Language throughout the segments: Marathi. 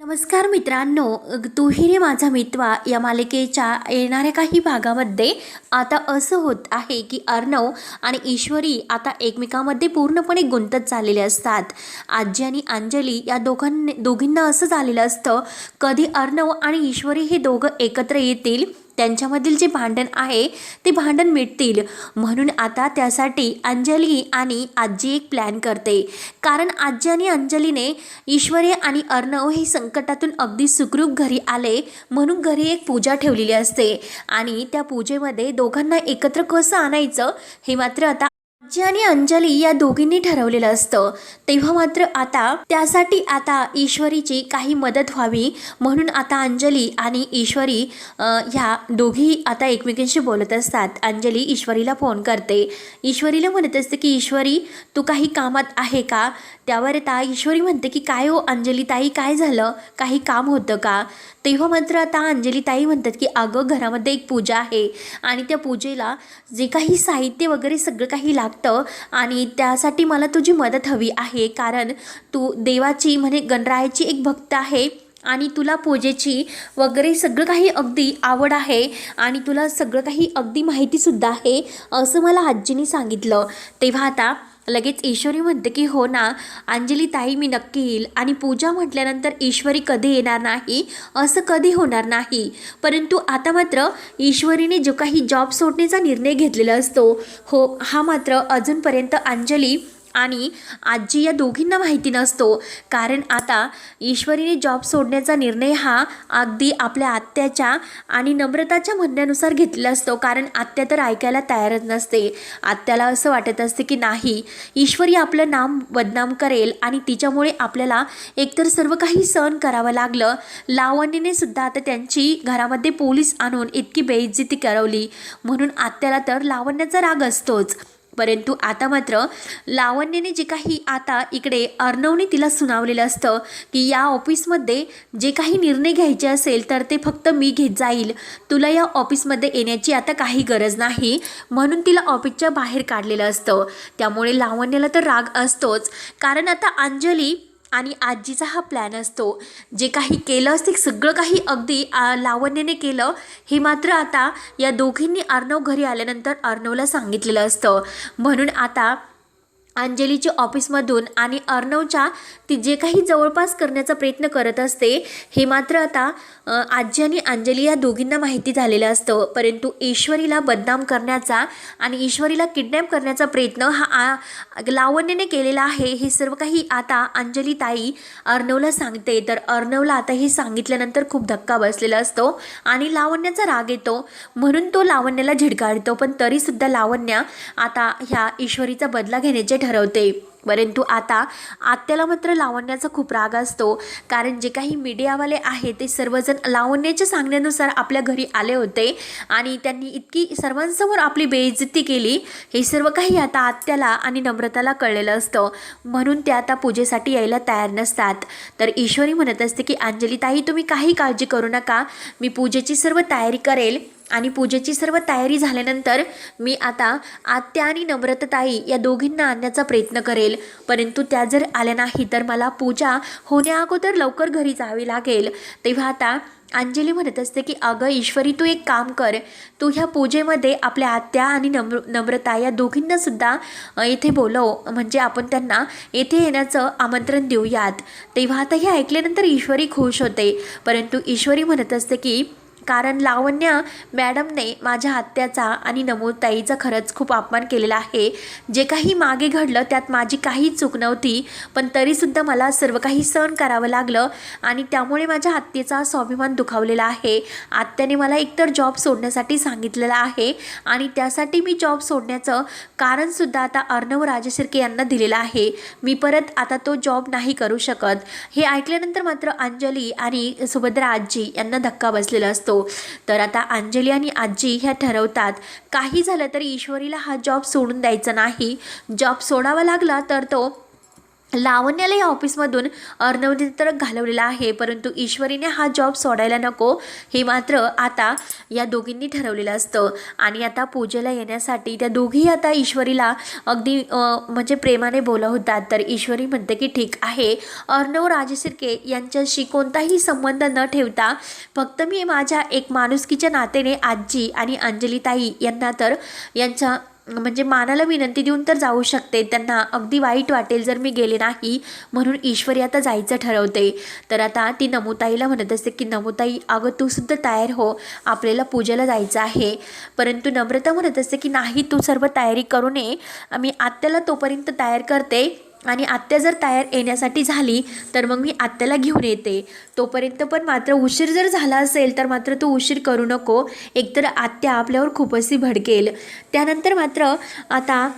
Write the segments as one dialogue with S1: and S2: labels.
S1: नमस्कार मित्रांनो तुहिरे रे माझा मित्वा या मालिकेच्या येणाऱ्या काही भागामध्ये आता असं होत आहे की अर्णव आणि ईश्वरी आता एकमेकामध्ये पूर्णपणे गुंतत चाललेले असतात. आजी आणि अंजली या दोघांनी दोघींना असं झालेलं असतं कधी अर्णव आणि ईश्वरी हे दोघं एकत्र येतील त्यांच्यामधील जे भांडण आहे ते भांडण मिटतील. म्हणून आता त्यासाठी अंजली आणि आजी एक प्लॅन करते. कारण आजी आणि अंजलीने ईश्वरी आणि अर्णव हे संकटातून अगदी सुखरूप घरी आले म्हणून घरी एक पूजा ठेवलेली असते. आणि त्या पूजेमध्ये दोघांना एकत्र कसं आणायचं हे मात्र आता आजी आणि अंजली या दोघींनी ठरवलेलं असतं तेव्हा मात्र आता त्यासाठी आता ईश्वरीची काही मदत व्हावी म्हणून आता अंजली आणि ईश्वरी ह्या दोघी आता एकमेकांशी बोलत असतात. अंजली ईश्वरीला फोन करते. ईश्वरीला म्हणत असते की ईश्वरी तू काही कामात आहे का? त्यावर आता ईश्वरी म्हणते की काय हो अंजली ताई काय झालं? काही काम होतं का? तेव्हा मात्र आता अंजली ताई म्हणतात की अगं घरामध्ये एक पूजा आहे आणि त्या पूजेला जे काही साहित्य वगैरे सगळं काही लागतं आणि त्यासाठी मला तुझी मदत हवी आहे. कारण तू देवाची म्हणजे गणरायाची एक भक्त आहे. आणि तुला पूजेची वगैरे सगळं काही अगदी आवड आहे. आणि तुला सगळं काही अगदी माहितीसुद्धा आहे असं मला आजीने सांगितलं. तेव्हा आता लगेच ईश्वरी म्हणते की हो ना अंजली ताई मी नक्की येईल. आणि पूजा म्हटल्यानंतर ईश्वरी कधी येणार नाही? असं कधी होणार नाही? परंतु आता मात्र ईश्वरीने जो काही जॉब सोडण्याचा निर्णय घेतलेला असतो हो हा मात्र अजूनपर्यंत अंजली आणि आजी या दोघींना माहिती नसतो. कारण आता ईश्वरीने जॉब सोडण्याचा निर्णय हा अगदी आपल्या आत्याच्या आणि नम्रताच्या म्हणण्यानुसार घेतलेला असतो. कारण आत्या तर ऐकायला तयारच नसते. आत्याला असं वाटत असते की नाही ईश्वरी आपलं नाम बदनाम करेल आणि तिच्यामुळे आपल्याला एकतर सर्व काही सहन करावं लागलं. लावणीने सुद्धा आता त्यांची घरामध्ये पोलीस आणून इतकी बेइज्जती करवली. म्हणून आत्याला तर लावण्याचा राग असतोच. परंतु आता मात्र लावण्याने जे काही आता इकडे अर्णवने तिला सुनावलेलं असतं की या ऑफिसमध्ये जे काही निर्णय घ्यायचे असेल तर ते फक्त मी घेत जाईल. तुला या ऑफिसमध्ये येण्याची आता काही गरज नाही म्हणून तिला ऑफिसच्या बाहेर काढलेलं असतं. त्यामुळे लावण्याला तर राग असतोच. कारण आता अंजली आणि आजीचा हा प्लॅन असतो. जे काही केलं ते सगळं काही अगदी लावण्यने लावण्याने केलं हे मात्र आता या दोघींनी अर्णव घरी आल्यानंतर अर्णवला सांगितलेलं असतं. म्हणून आता अंजलीच्या ऑफिसमधून आणि अर्णवच्या ती जे काही जवळपास करण्याचा प्रयत्न करत असते हे मात्र आता आजी आणि अंजली या दोघींना माहिती झालेलं असतं. परंतु ईश्वरीला बदनाम करण्याचा आणि ईश्वरीला किडनॅप करण्याचा प्रयत्न हा आ- लावण्याने केलेला आहे हे सर्व काही आता अंजली ताई अर्णवला सांगते. तर अर्णवला आता हे सांगितल्यानंतर खूप धक्का बसलेला असतो आणि लावण्याचा राग येतो. म्हणून तो लावण्याला झिडकाळतो. पण तरीसुद्धा लावण्या आता ह्या ईश्वरीचा बदला घेण्याचे ठरवते. परंतु आता आत्याला मात्र लावण्याचा खूप राग असतो. कारण जे काही मीडियावाले आहे ते सर्वजण लावण्याच्या सांगण्यानुसार आपल्या घरी आले होते आणि त्यांनी इतकी सर्वांसमोर आपली बेइज्जती केली. हे सर्व काही आता आत्याला आणि नम्रताला कळलेलं असतं. म्हणून ते आता पूजेसाठी यायला तयार नसतात. तर ईश्वरी म्हणत असते की अंजली ताई तुम्ही काही काळजी करू नका. मी पूजेची सर्व तयारी करेल. आणि पूजेची सर्व तयारी झाल्यानंतर मी आता आत्या आणि नम्रताताई या दोघींना आणण्याचा प्रयत्न करेल. परंतु त्या जर आल्या नाही तर मला पूजा होण्या अगोदर लवकर घरी जावे लागेल. तेव्हा आता अंजली म्हणत असते की अगं ईश्वरी तू एक काम कर. तू ह्या पूजेमध्ये आपल्या आत्या आणि नम्र नम्रता या दोघींनासुद्धा येथे इथे बोलव. म्हणजे आपण त्यांना येथे येण्याचं आमंत्रण देऊयात. तेव्हा आता हे ऐकल्यानंतर ईश्वरी खुश होते. परंतु ईश्वरी म्हणत असते की कारण लावण्या मॅडमने माझ्या आत्याचा आणि नमोताईचा खरंच खूप अपमान केलेला आहे. जे काही मागे घडलं त्यात माझी काही चूक नव्हती पण तरीसुद्धा मला सर्व काही सहन करावं लागलं आणि त्यामुळे माझ्या आत्याचा स्वाभिमान दुखावलेला आहे. आत्याने मला एकतर जॉब सोडण्यासाठी सांगितलेलं आहे आणि त्यासाठी मी जॉब सोडण्याचं कारणसुद्धा आता अर्णव राजशिर्के यांना दिलेलं आहे. मी परत आता तो जॉब नाही करू शकत. हे ऐकल्यानंतर मात्र अंजली आणि सुभद्रा आजी यांना धक्का बसलेला असतो. तर आता अंजली आणि आजी ह्या ठरवतात काही झालं तरी ईश्वरीला हा जॉब सोडून द्यायचा नाही. जॉब सोडावा लागला तर तो लावण्याला या ऑफिसमधून अर्णवने तर घालवलेला आहे परंतु ईश्वरीने हा जॉब सोडायला नको. हे मात्र आता या दोघींनी ठरवलेलं असतं. आणि आता पूजेला येण्यासाठी त्या दोघी आता ईश्वरीला अगदी म्हणजे प्रेमाने बोलवतात. तर ईश्वरी म्हणते की ठीक आहे. अर्णव राजसिरके यांच्याशी कोणताही संबंध न ठेवता फक्त मी माझ्या एक माणुसकीच्या नात्याने आजी आणि अंजलीताई यांना तर यांच्या म्हणजे मानाला विनंती देऊन तर जाऊ शकते. त्यांना अगदी वाईट वाटेल जर मी गेले नाही म्हणून ईश्वरी आता जायचं ठरवते. तर आता ती नमुताईला म्हणत असते की नमुताई अगं तू सुद्धा तयार हो. आपल्याला पूजेला जायचं आहे. परंतु नम्रता म्हणत असते की नाही तू सर्व तयारी करू नये. मी आत्याला तोपर्यंत तयार करते. आणि आत्या जर तयार येण्यासाठी झाली तर मग मी आत्याला घेऊन येते. तोपर्यंत पण मात्र उशीर जर झाला असेल तर मात्र तू उशीर करू नको. एकतर आत्या आपल्यावर खूपच भडकेल. त्यानंतर मात्र आता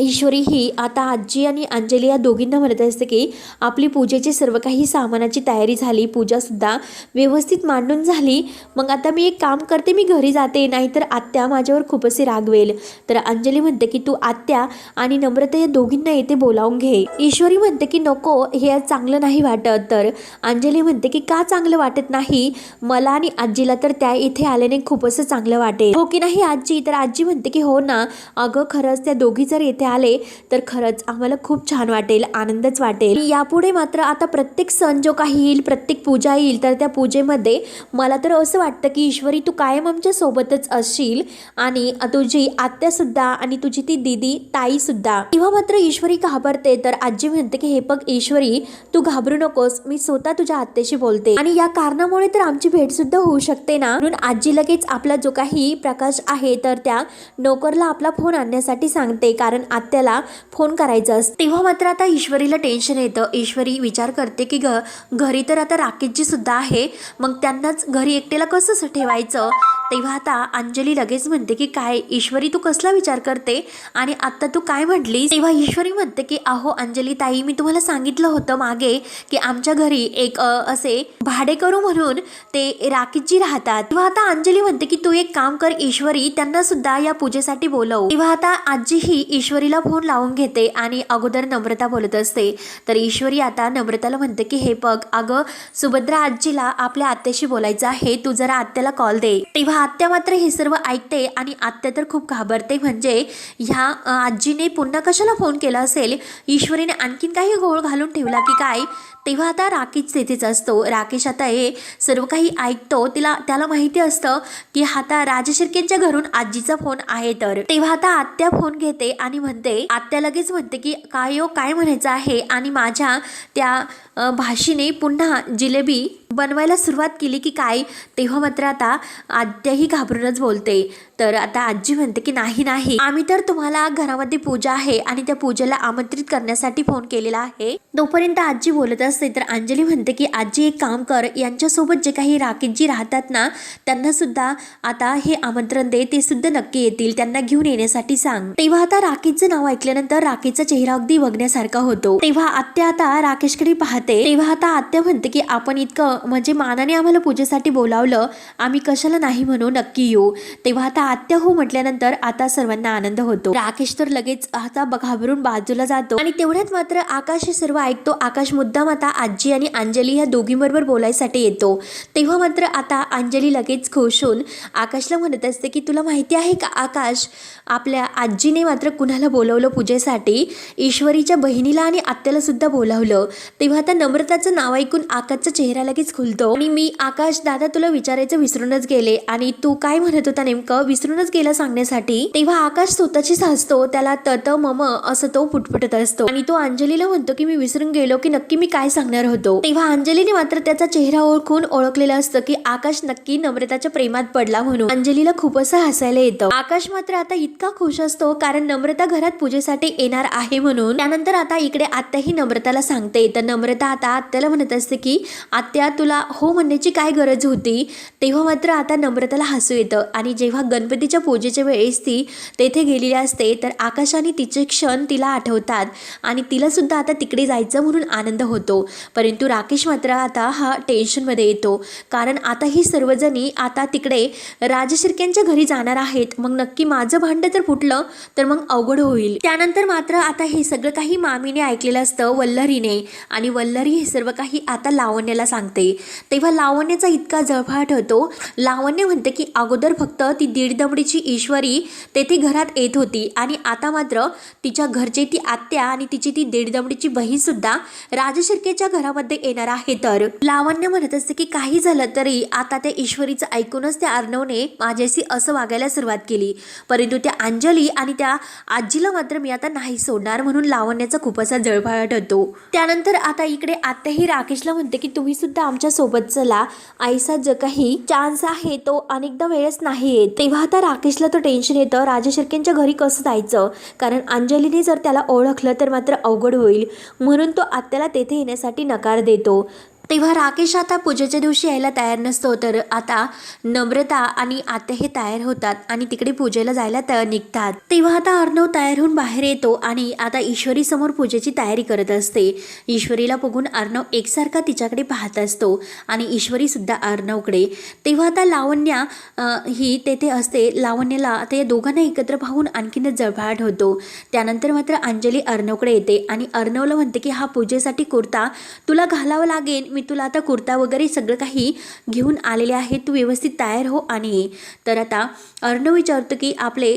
S1: ईश्वरी ही आता आजी आणि अंजली या दोघींना म्हणत असते की आपली पूजेची सर्व काही सामानाची तयारी झाली पूजासुद्धा व्यवस्थित मांडून झाली. मग आता मी एक काम करते मी घरी जाते नाहीतर आत्या माझ्यावर खूपच रागवेल तर अंजली म्हणते की तू आत्या आणि नम्रता या दोघींना येते बोलावून घे. ईश्वरी म्हणते की नको हे चांगलं नाही वाटत. तर अंजली म्हणते की का चांगलं वाटत नाही? मला आणि आजीला तर त्या इथे आल्याने खूपच चांगलं वाटेल. हो की नाही आजी? तर आजी म्हणते की हो ना. अगं खरंच त्या दोघी जर येथे आले तर खरंच आम्हाला खूप छान वाटेल आनंदच वाटेल. यापुढे मात्र आता प्रत्येक सण जो काही येईल प्रत्येक पूजा येईल तर त्या पूजेमध्ये मला तर असं वाटतं की ईश्वरी तू कायम आमच्या सोबतच असशील आणि तुझी आत्या सुद्धा आणि तुझी ती दिदी ताई सुद्धा. तेव्हा मात्र ईश्वरी घाबरते तर आजी म्हणते की हे बघ ईश्वरी तू घाबरू नकोस मी स्वतः तुझ्या आत्याशी बोलते. आणि या कारणामुळे तर आमची भेट सुद्धा होऊ शकते ना? म्हणून आजी लगेच आपला जो काही प्रकाश आहे तर त्या नोकरला आपला फोन आणण्यासाठी सांगते. कारण आत्याला फोन करायचा असतो. तेव्हा मात्र आता ईश्वरीला टेन्शन येतं. ईश्वरी विचार करते की घ घरी तर आता राकेशजी सुद्धा आहे. मग त्यांनाच घरी एकटेला कसं ठेवायचं? तेव्हा आता अंजली लगेच म्हणते की काय ईश्वरी तू कसला विचार करते? आणि आता तू काय म्हटली तेव्हा ईश्वरी म्हणते की अहो अंजली ताई मी तुम्हाला सांगितलं होतं मागे की आमच्या घरी एक असे भाडेकरू म्हणून ते राकेशजी राहतात. तेव्हा आता अंजली म्हणते की तू एक काम कर ईश्वरी त्यांना सुद्धा या पूजेसाठी बोलव. तेव्हा आता आजी ही ईश्वरीला फोन लावून घेते आणि अगोदर नम्रता बोलत असते. तर ईश्वरी आता नम्रताला म्हणते की हे बघ अगं सुभद्रा आजीला आपल्या आत्याशी बोलायचं आहे. तू जरा आत्याला कॉल दे. तेव्हा आत्या मात्र हे सर्व ऐकते आणि आत्या तर खूप घाबरते. म्हणजे ह्या आजीने पुन्हा कशाला फोन केला असेल? ईश्वरीने आणखीन काही घोळ घालून ठेवला की काय? तेव्हा आता राकेश तेथेच असतो. राकेश आता हे सर्व काही ऐकतो. तिला त्याला माहिती असतं की आता राजशिर्केंच्या घरून आजीचा फोन आहे तर. तेव्हा आता आत्या फोन घेते आणि म्हणते आत्या लगेच म्हणते की काय हो काय म्हणायचं आहे? आणि माझ्या त्या भाषेने भाषीने पुन्हा जिलेबी बनवायला सुरुवात केली की काय तेव्हा मात्र आता आद्याही घाबरूनच बोलते. तर आता आजी म्हणते की नाही नाही. आम्ही तर तुम्हाला घरामध्ये पूजा आहे आणि त्या पूजेला आमंत्रित करण्यासाठी फोन केलेला आहे. तोपर्यंत आजी बोलत असते तर अंजली म्हणते की आजी एक काम कर. यांच्यासोबत जे काही राकेशजी राहतात ना त्यांना सुद्धा आता हे आमंत्रण दे. ते सुद्धा नक्की येतील. त्यांना घेऊन येण्यासाठी सांग. तेव्हा आता राकेशचं नाव ऐकल्यानंतर राकेशचा चेहरा अगदी बघण्यासारखा होतो. तेव्हा आत्या आता राकेशकडे पाहते. तेव्हा आता आत्या म्हणते की आपण इतकं म्हणजे मानाने आम्हाला पूजेसाठी बोलावलं. आम्ही कशाला नाही म्हणू? नक्की येऊ. तेव्हा आता आत्या हो म्हटल्यानंतर आता सर्वांना आनंद होतो. राकेश तर लगेच आता घाबरून बाजूला जातो. आणि तेवढ्यात मात्र आकाश हे सर्व ऐकतो. आकाश मुद्दाम आता आजी आणि अंजली ह्या दोघींबरोबर बोलायसाठी येतो. तेव्हा मात्र आता अंजली लगेच खुश होऊन आकाशला म्हणत असते की तुला माहिती आहे का आकाश? आपल्या आजीने मात्र कुणाला बोलवलं पूजेसाठी? ईश्वरीच्या बहिणीला आणि आत्याला सुद्धा बोलावलं. तेव्हा आता नम्रताचं नाव ऐकून आकाशचा चेहरा लगेच खुलतो. आणि मी आकाश दादा तुला विचारायचं विसरूनच गेले. आणि तू काय म्हणत होता नेमकं? विसरूनच गेला सांगण्यासाठी तेव्हा आकाश स्वतःचीच हसतो त्याला तत मम असं तो फुटफुटत असतो. आणि तो अंजलीला म्हणतो की मी विसरून गेलो की नक्की मी काय सांगणार होतो? तेव्हा अंजलीने मात्र त्याचा चेहरा ओळखून ओळखलेला असतं की आकाश नक्की नम्रताच्या प्रेमात पडला म्हणून. अंजलीला खूप असं हसायला येतं. आकाश मात्र आता इतका खुश असतो कारण नम्रता घरात पूजेसाठी येणार आहे म्हणून. त्यानंतर आता इकडे आत्याही नम्रताला सांगते तर नम्रता आता आत्याला म्हणत असते की आत्या तुला हो म्हणण्याची काय गरज होती? तेव्हा मात्र आता नम्रताला हसू येतं. आणि जेव्हा गणपतीच्या पूजेच्या वेळेस ती तेथे गेलेली असते. तर आकाशाने तिचे क्षण तिला आठवतात आणि तिलासुद्धा आता तिकडे जायचं म्हणून आनंद होतो. परंतु राकेश मात्र आता हा टेन्शनमध्ये येतो. कारण आता ही सर्वजणी आता तिकडे राजशिर्क्यांच्या घरी जाणार आहेत. मग नक्की माझं भांडं जर फुटलं तर मग अवघड होईल. त्यानंतर मात्र आता हे सगळं काही मामीने ऐकलेलं असतं वल्लरीने. आणि वल्लरी हे सर्व काही आता लावण्याला सांगते. तेव्हा लावण्याचा इतका जळफाट होतो. लावण्य म्हणते की अगोदर फक्त ती दीड दमडीची ईश्वरी तेथे घरात येत होती. आणि आता मात्र तिच्या घरचे ती आत्या आणि तिची ती दीडदमडीची बहीणसुद्धा बहीण सुद्धा राजशिर्केच्या घरामध्ये येणार आहे तर. लावण्य म्हणत असते की काही झालं तरी आता त्या ईश्वरीचं ऐकूनच त्या अर्णवने माझ्याशी असं वागायला सुरुवात केली. परंतु त्या अंजली आणि त्या आजीला मात्र मी आता नाही सोडणार म्हणून लावण्याचा खूप असा जळफाट होतो. त्यानंतर आता इकडे आत्याही राकेशला म्हणते की तुम्ही सुद्धा आमच्यासोबत चला. आईसा जो काही चान्स आहे तो अनेकदा वेळेस नाही येत. तेव्हा आता राकेशला तो टेन्शन येतं. राजशिर्केंच्या घरी कसं जायचं? कारण अंजलीने जर त्याला ओळखलं तर मात्र अवघड होईल. म्हणून तो आत्याला तेथे येण्यासाठी नकार देतो. तेव्हा राकेश आता पूजेच्या दिवशी यायला तयार नसतो तर आता नम्रता आणि आत्या हे तयार होतात आणि तिकडे पूजेला जायला तयार निघतात. तेव्हा आता अर्णव तयार होऊन बाहेर येतो आणि आता ईश्वरी समोर पूजेची तयारी करत असते. ईश्वरीला बघून अर्णव एकसारखा तिच्याकडे पाहत असतो आणि ईश्वरी सुद्धा अर्णवकडे. तेव्हा आता लावण्या ही तेथे असते. लावण्याला आता या दोघांना एकत्र पाहून आणखीनच जळभाट होतो. त्यानंतर मात्र अंजली अर्णवकडे येते आणि अर्णवला म्हणते की हा पूजेसाठी कुर्ता तुला घालावा लागेल मी तुला आता कुर्ता वगैरे सगळं काही घेऊन आलेले आहे. तू व्यवस्थित तयार हो आणि ये. तर आता अर्णव विचारतो की आपले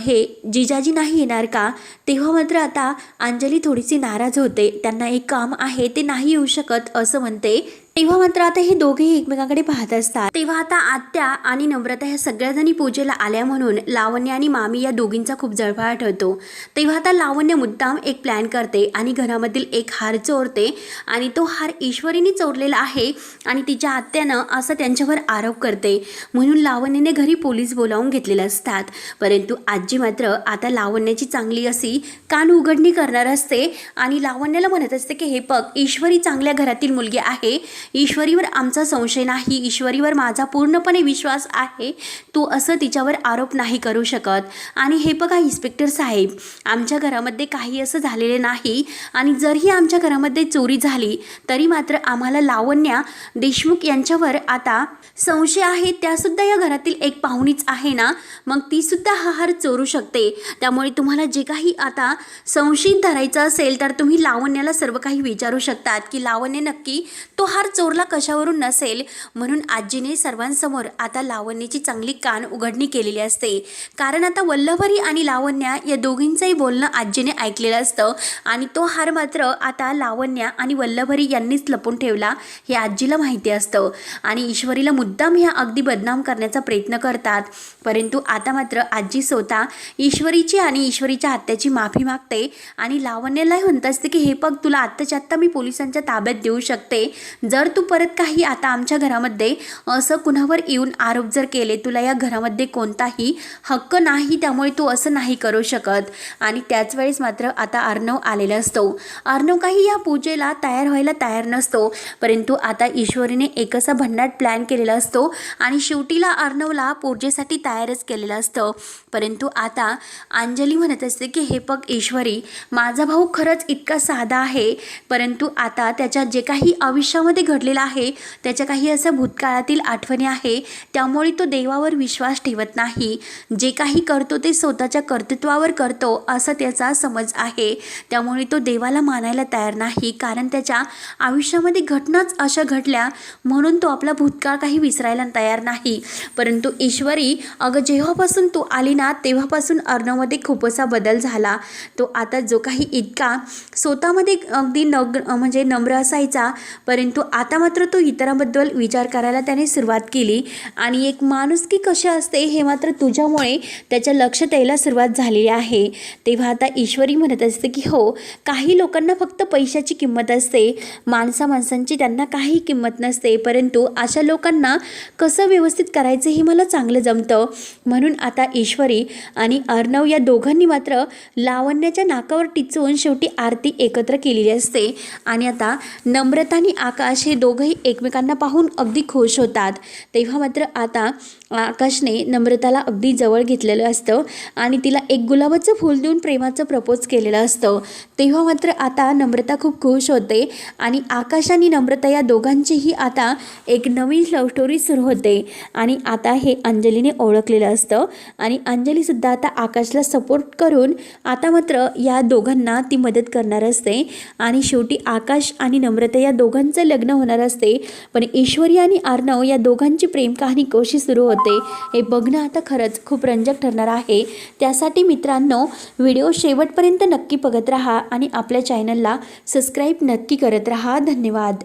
S1: हे जिजाजी नाही येणार का? तेव्हा मात्र आता अंजली थोडीशी नाराज होते. त्यांना एक काम आहे ते नाही येऊ शकत असं म्हणते तेव्हा मात्र आता हे दोघेही एकमेकांकडे पाहत असतात. तेव्हा आता आत्या आणि नम्रता ह्या सगळ्या जणी पूजेला आल्या म्हणून लावण्य आणि मामी या दोघींचा खूप जळफाट होतो. तेव्हा आता लावण्य मुद्दाम एक प्लॅन करते आणि घरामधील एक हार चोरते आणि तो हार ईश्वरीने चोरलेला आहे आणि तिच्या आत्यानं असं त्यांच्यावर आरोप करते. म्हणून लावण्याने घरी पोलीस बोलावून घेतलेले असतात. परंतु आजी मात्र आता लावण्याची चांगली अशी कान उघडणी करणार असते आणि लावण्याला म्हणत असते की हे बघ ईश्वरी चांगल्या घरातील मुलगी आहे. ईश्वरीवर आमचा संशय नाही ईश्वरीवर माझा पूर्णपणे विश्वास आहे. तू असं तिच्यावर आरोप नाही करू शकत. आणि हे बघा इन्स्पेक्टर साहेब आमच्या घरामध्ये काही असं झालेले नाही. आणि जरही आमच्या घरामध्ये चोरी झाली तरी मात्र आम्हाला लावण्या देशमुख यांच्यावर आता संशय आहे. त्यासुद्धा या घरातील एक पाहुणीच आहे ना? मग तीसुद्धा हा हार चोरू शकते. त्यामुळे तुम्हाला जे काही आता संशयित धरायचं असेल तर तुम्ही लावण्याला सर्व काही विचारू शकतात. की लावण्य नक्की तो हार चोरला कशावरून नसेल म्हणून आजीने सर्वांसमोर आता लावण्याची चांगली कान उघडणी केलेली असते. कारण आता वल्लभरी आणि लावण्या या दोघींचंही बोलणं आजीने ऐकलेलं असतं आणि तो हार मात्र आता लावण्या आणि वल्लभरी यांनीच लपून ठेवला हे आजीला माहिती असतं. आणि ईश्वरीला मुद्दाम ह्या अगदी बदनाम करण्याचा प्रयत्न करतात. परंतु आता मात्र आजी स्वतः ईश्वरीची आणि ईश्वरीच्या आत्याची माफी मागते आणि लावण्यालाही म्हणत असते की हे बघ तुला आत्ताच्या आत्ता मी पोलिसांच्या ताब्यात देऊ शकते. जर तू परत काही आता आमच्या घरामध्ये असं कुणावर येऊन आरोप जर केले तुला या घरामध्ये कोणताही हक्क नाही त्यामुळे तू असं नाही करू शकत. आणि त्याच वेळेस मात्र आता अर्णव आलेला असतो. अर्णव काही या पूजेला तयार व्हायला तयार नसतो. परंतु आता ईश्वरीने एक असा भन्नाट प्लॅन केलेला असतो आणि शेवटीला अर्णवला पूजेसाठी तयारच केलेलं असतं. परंतु आता अंजली म्हणत असते की हे बघ ईश्वरी माझा भाऊ खरंच इतका साधा आहे. परंतु आता त्याच्या जे काही आयुष्यामध्ये घडलेलं आहे. त्याच्या काही असं भूतकाळातील आठवणी आहे. त्यामुळे तो देवावर विश्वास ठेवत नाही. जे काही करतो ते स्वतःच्या कर्तृत्वावर करतो असं त्याचा समज आहे. त्यामुळे तो देवाला मानायला तयार नाही. कारण त्याच्या आयुष्यामध्ये घटनाच अशा घडल्या म्हणून तो आपला भूतकाळ काही विसरायला तयार नाही. परंतु ईश्वरी अगं जेव्हापासून तू आली ना तेव्हापासून अर्णवमध्ये खूप असा बदल झाला. तो आता जो काही इतका स्वतःमध्ये अगदी नग म्हणजे नम्र असायचा परंतु आता मात्र तो इतरांबद्दल विचार करायला त्याने सुरुवात केली. आणि एक माणुसकी कशी असते हे मात्र तुझ्यामुळे त्याच्या लक्षात यायला सुरुवात झालेली आहे. तेव्हा आता ईश्वरी म्हणत असते की हो काही लोकांना फक्त पैशाची किंमत असते. माणसा माणसांची त्यांना काही किंमत नसते. परंतु अशा लोकांना कसं व्यवस्थित करायचं हे मला चांगलं जमतं. म्हणून आता ईश्वरी आणि अर्णव या दोघांनी मात्र लावण्याच्या नाकावर टिचवून शेवटी आरती एकत्र केलेली असते. आणि आता नम्रता आणि आकाश दोघंही एकमेकांना पाहून अगदी खुश होतात. तेव्हा मात्र आता आकाशने नम्रताला अगदी जवळ घेतलेलं असतं आणि तिला एक गुलाबाचं फूल देऊन प्रेमाचं प्रपोज केलेलं असतं. तेव्हा मात्र आता नम्रता खूप खुश होते आणि आकाश आणि नम्रता या दोघांचीही आता एक नवीन लव्ह स्टोरी सुरू होते. आणि आता हे अंजलीने ओळखलेलं असतं आणि अंजलीसुद्धा आता आकाशला सपोर्ट करून आता मात्र या दोघांना ती मदत करणार असते. आणि शेवटी आकाश आणि नम्रता या दोघांचं लग्न होणार असते. पण ईश्वरी आणि आर्णव या दोघांची प्रेम कहाणी कशी सुरू होते? होते. हे बघणं आता खरंच खूप रंजक ठरणार आहे. त्यासाठी मित्रांनो व्हिडिओ शेवटपर्यंत नक्की बघत राहा आणि आपल्या चॅनलला सबस्क्राईब नक्की करत राहा. धन्यवाद.